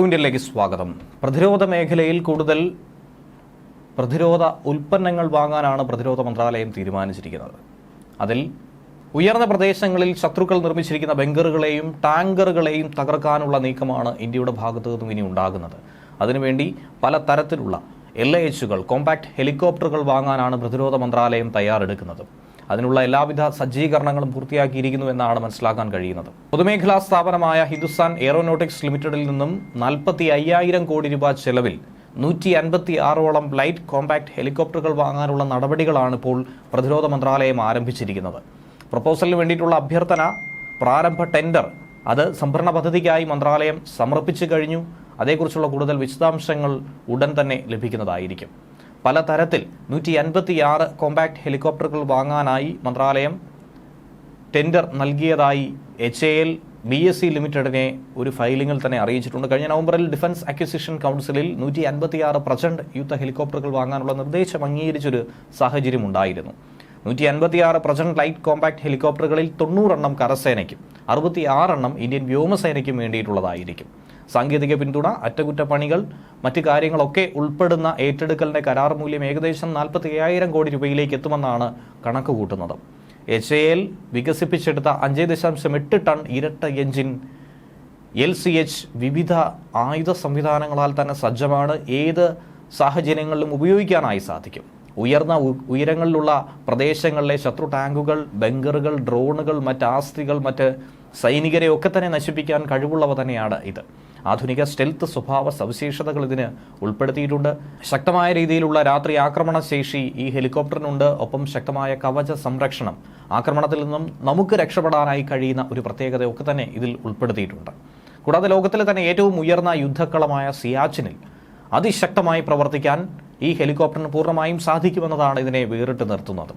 ഇന്ത്യയിലേക്ക് സ്വാഗതം. പ്രതിരോധ മേഖലയിൽ കൂടുതൽ പ്രതിരോധ ഉൽപ്പന്നങ്ങൾ വാങ്ങാനാണ് പ്രതിരോധ മന്ത്രാലയം തീരുമാനിച്ചിരിക്കുന്നത്. അതിൽ ഉയർന്ന പ്രദേശങ്ങളിൽ ശത്രുക്കൾ നിർമ്മിച്ചിരിക്കുന്ന ബങ്കറുകളെയും ടാങ്കറുകളെയും തകർക്കാനുള്ള നീക്കമാണ് ഇന്ത്യയുടെ ഭാഗത്തു നിന്നും ഇനി ഉണ്ടാകുന്നത്. അതിനുവേണ്ടി പല തരത്തിലുള്ള എൽ എച്ചുകൾ കോമ്പാക്ട് ഹെലികോപ്റ്ററുകൾ വാങ്ങാനാണ് പ്രതിരോധ മന്ത്രാലയം തയ്യാറെടുക്കുന്നത്. അതിനുള്ള എല്ലാവിധ സജ്ജീകരണങ്ങളും പൂർത്തിയാക്കിയിരിക്കുന്നു എന്നാണ് മനസ്സിലാക്കാൻ കഴിയുന്നത്. പൊതുമേഖലാ സ്ഥാപനമായ ഹിന്ദുസ്ഥാൻ എയറോനോട്ടിക്സ് ലിമിറ്റഡിൽ നിന്നും നാൽപ്പത്തി അയ്യായിരം കോടി രൂപ ചെലവിൽ നൂറ്റി അൻപത്തി ആറോളം ലൈറ്റ് കോമ്പാക്ട് ഹെലികോപ്റ്ററുകൾ വാങ്ങാനുള്ള നടപടികളാണ് ഇപ്പോൾ പ്രതിരോധ മന്ത്രാലയം ആരംഭിച്ചിരിക്കുന്നത്. പ്രപ്പോസലിന് വേണ്ടിയിട്ടുള്ള അഭ്യർത്ഥന പ്രാരംഭ ടെൻഡർ അത് സംഭരണ പദ്ധതിക്കായി മന്ത്രാലയം സമർപ്പിച്ചു കഴിഞ്ഞു. അതേക്കുറിച്ചുള്ള കൂടുതൽ വിശദാംശങ്ങൾ ഉടൻ തന്നെ ലഭിക്കുന്നതായിരിക്കും. പലതരത്തിൽ നൂറ്റി അൻപത്തിയാറ് കോമ്പാക്ട് ഹെലികോപ്റ്ററുകൾ വാങ്ങാനായി മന്ത്രാലയം ടെൻഡർ നൽകിയതായി H A L B S C ലിമിറ്റഡിനെ ഒരു ഫയലിംഗിൽ തന്നെ അറിയിച്ചിട്ടുണ്ട്. കഴിഞ്ഞ നവംബറിൽ ഡിഫൻസ് അക്വിസിഷൻ കൗൺസിലിൽ നൂറ്റി അൻപത്തിയാറ് പ്രചണ്ട് യുദ്ധ ഹെലികോപ്റ്ററുകൾ വാങ്ങാനുള്ള നിർദ്ദേശം അംഗീകരിച്ചൊരു സാഹചര്യം ഉണ്ടായിരുന്നു നൂറ്റി അൻപത്തിയാറ് പ്രചണ്ഡ് ലൈറ്റ് കോമ്പാക്ട് ഹെലികോപ്റ്ററുകളിൽ തൊണ്ണൂറെണ്ണം കരസേനയ്ക്കും അറുപത്തിയാറെണ്ണം ഇന്ത്യൻ വ്യോമസേനയ്ക്കും വേണ്ടിയിട്ടുള്ളതായിരിക്കും. സാങ്കേതിക പിന്തുണ അറ്റകുറ്റപ്പണികൾ മറ്റു കാര്യങ്ങളൊക്കെ ഉൾപ്പെടുന്ന ഏറ്റെടുക്കലിന്റെ കരാർ മൂല്യം ഏകദേശം നാൽപ്പത്തി അയ്യായിരം കോടി രൂപയിലേക്ക് എത്തുമെന്നാണ് കണക്ക് കൂട്ടുന്നത്. എച്ച് എ എൽ വികസിപ്പിച്ചെടുത്ത അഞ്ച് ദശാംശം എട്ട് ടൺ ഇരട്ട എഞ്ചിൻ എൽ സി എച്ച് വിവിധ ആയുധ സംവിധാനങ്ങളാൽ തന്നെ സജ്ജമാണ്. ഏത് സാഹചര്യങ്ങളിലും ഉപയോഗിക്കാനായി സാധിക്കും. ഉയർന്ന ഉയരങ്ങളിലുള്ള പ്രദേശങ്ങളിലെ ശത്രു ടാങ്കുകൾ ബങ്കറുകൾ ഡ്രോണുകൾ മറ്റ് ആസ്തികൾ മറ്റ് സൈനികരെ ഒക്കെ തന്നെ നശിപ്പിക്കാൻ കഴിവുള്ളവ തന്നെയാണ് ഇത്. ആധുനിക സ്റ്റെൽത്ത് സ്വഭാവ സവിശേഷതകൾ ഇതിന് ഉൾപ്പെടുത്തിയിട്ടുണ്ട്. ശക്തമായ രീതിയിലുള്ള രാത്രി ആക്രമണ ശേഷി ഈ ഹെലികോപ്റ്ററിനുണ്ട്. ഒപ്പം ശക്തമായ കവച സംരക്ഷണം. ആക്രമണത്തിൽ നിന്നും നമുക്ക് രക്ഷപ്പെടാനായി കഴിയുന്ന ഒരു പ്രത്യേകതയൊക്കെ തന്നെ ഇതിൽ ഉൾപ്പെടുത്തിയിട്ടുണ്ട്. കൂടാതെ ലോകത്തിലെ തന്നെ ഏറ്റവും ഉയർന്ന യുദ്ധക്കളമായ സിയാച്ചിനിൽ അതിശക്തമായി പ്രവർത്തിക്കാൻ ഈ ഹെലികോപ്റ്ററിന് പൂർണമായും സാധിക്കുമെന്നതാണ് ഇതിനെ വേറിട്ട് നിർത്തുന്നത്.